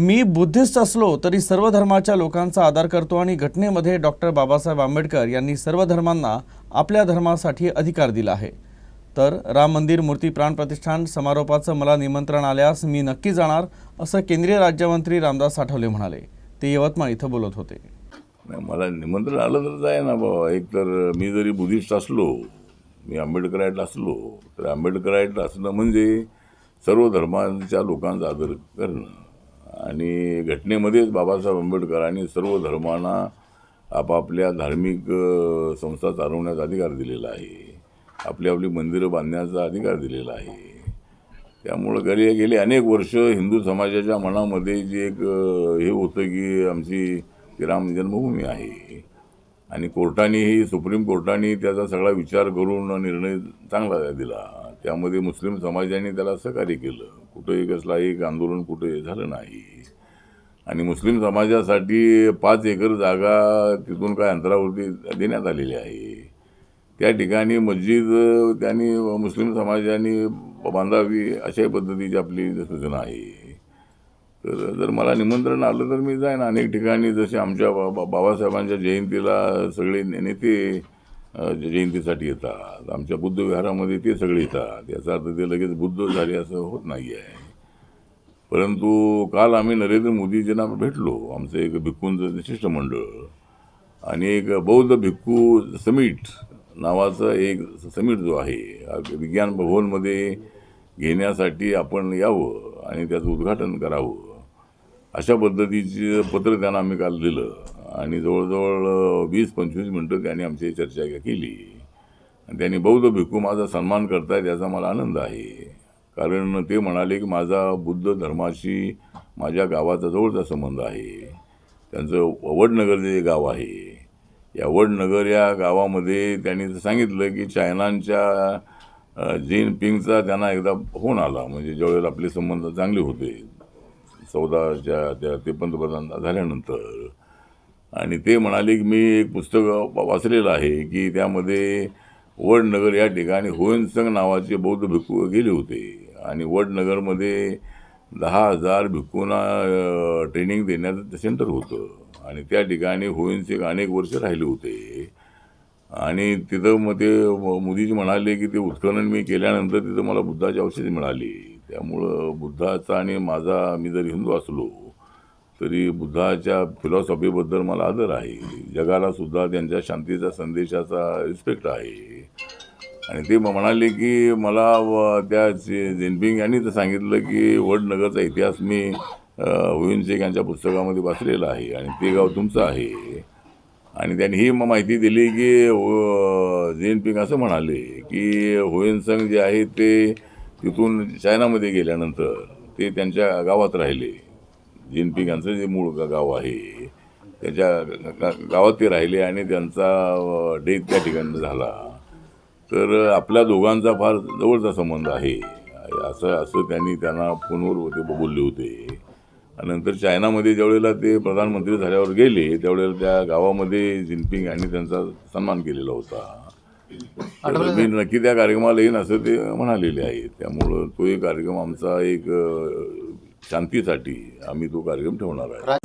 मी Buddhist असलो तरी सर्व धर्माच्या लोकांचा आदर करतो आणि घटनेमध्ये डॉक्टर बाबासाहेब आंबेडकर यांनी सर्व धर्मांना आपल्या धर्मासाठी अधिकार दिला आहे. तर राम मंदिर मूर्ती प्राण प्रतिष्ठान समारोपाचं मला निमंत्रण आल्यास मी नक्की जाणार असं केंद्रीय राज्यमंत्री रामदास आठवले म्हणाले. ते यवतमाळ इथं बोलत होते. मला निमंत्रण आलं तर जाय ना बाबा. एक तर मी जरी बुद्धिस्ट असलो मी आंबेडकराईट असलो तर आंबेडकराईट असणं म्हणजे सर्व धर्मांच्या लोकांचा आदर करणं. आणि घटनेमध्येच बाबासाहेब आंबेडकरांनी सर्व धर्मांना आपापल्या धार्मिक संस्था चालवण्याचा अधिकार दिलेला आहे. आपली आपली मंदिरं बांधण्याचा अधिकार दिलेला आहे. त्यामुळं गेले गेले अनेक वर्ष हिंदू समाजाच्या मनामध्ये जे एक हे होतं की आमची राम जन्मभूमी आहे. आणि कोर्टानेही सुप्रीम कोर्टाने त्याचा सगळा विचार करून निर्णय चांगला दिला. त्यामध्ये मुस्लिम समाजाने त्याला सहकार्य केलं. कुठंही कसला एक आंदोलन कुठे झालं नाही. आणि मुस्लिम समाजासाठी पाच एकर जागा तिथून काय अंतरावरती देण्यात आलेली आहे. त्या ठिकाणी मस्जिद त्यांनी मुस्लिम समाजाने बांधावी अशा पद्धतीची आपली सूचना आहे. तर जर मला निमंत्रण आलं तर मी जाईन. अनेक ठिकाणी जसे आमच्या बा बा- बाबासाहेबांच्या जयंतीला सगळे ने- नेते जयंतीसाठी येतात. आमच्या बुद्ध विहारामध्ये ते सगळे येतात. याचा अर्थ ते लगेच बुद्ध झाले असं होत नाही आहे परंतु काल आम्ही नरेंद्र मोदीजींना भेटलो आमचं एक भिक्खूंचं शिष्टमंडळ आणि एक बौद्ध भिक्खू समिट नावाचा एक समिट जो आहे विज्ञान भवनमध्ये घेण्यासाठी आपण यावं आणि त्याचं उद्घाटन करावं. अशा पद्धतीचं पत्र त्यांना आम्ही काल दिलं. आणि जवळजवळ वीस पंचवीस मिनटं त्यांनी आमची चर्चा केली. आणि त्यांनी बौद्ध भिक्खू माझा सन्मान करतायत याचा मला आनंद आहे. कारण ते म्हणाले की माझा बुद्ध धर्माशी माझ्या गावाचा जवळचा संबंध आहे. त्यांचं वडनगर जे गाव आहे या वडनगर या गावामध्ये त्यांनी सांगितलं की चायनांच्या जीन पिंगचा त्यांना एकदा फोन आला. म्हणजे ज्यावेळेला आपले संबंध चांगले होते चौदाच्या त्या ते पंतप्रधान झाल्यानंतर. आणि ते म्हणाले की मी एक पुस्तक वाचलेलं आहे की त्यामध्ये वडनगर या ठिकाणी होयनसंग नावाचे बौद्ध भिक्खू गेले होते. आणि वडनगरमध्ये दहा हजार भिक्खूंना ट्रेनिंग देण्याचं ते सेंटर होतं. आणि त्या ठिकाणी होयनसिंग अनेक वर्ष राहिले होते. आणि तिथं मग ते मोदीजी म्हणाले की ते उत्खनन मी केल्यानंतर तिथं मला बुद्धाची औषधी मिळाली. त्यामुळं बुद्धाचा आणि माझा मी जर हिंदू असलो तरी बुद्धाच्या फिलॉसॉफीबद्दल मला आदर आहे. जगाला सुद्धा त्यांच्या शांतीचा संदेशाचा रिस्पेक्ट आहे. आणि ते म्हणाले की मला व त्या जे- जिनपिंग यांनी तर सांगितलं की वडनगरचा इतिहास मी हुईन यांच्या पुस्तकामध्ये वाचलेला आहे आणि ते गाव तुमचं आहे. आणि त्यांनी ही मग माहिती दिली की अ, जिनपिंग असं म्हणाले की होयनसंग जे आहे ते तिथून चायनामध्ये गेल्यानंतर ते त्यांच्या गावात राहिले. जिनपिंग यांचं जे मूळ गाव आहे त्याच्या गावात ते राहिले आणि त्यांचा डेथ त्या ठिकाणी झाला. तर आपल्या दोघांचा फार जवळचा संबंध आहे. असं असं त्यांनी त्यांना फोनवर ते बोलले होते. आणि नंतर चायनामध्ये ज्यावेळेला ते प्रधानमंत्री झाल्यावर गेले त्यावेळेला त्या गावामध्ये जिनपिंग यांनी त्यांचा सन्मान केलेला होता. मी नक्की त्या कार्यक्रमाला येईन असं ते म्हणालेले आहे त्यामुळं तो एक कार्यक्रम आमचा एक शांतीसाठी आम्ही तो कार्यक्रम ठेवणार आहे.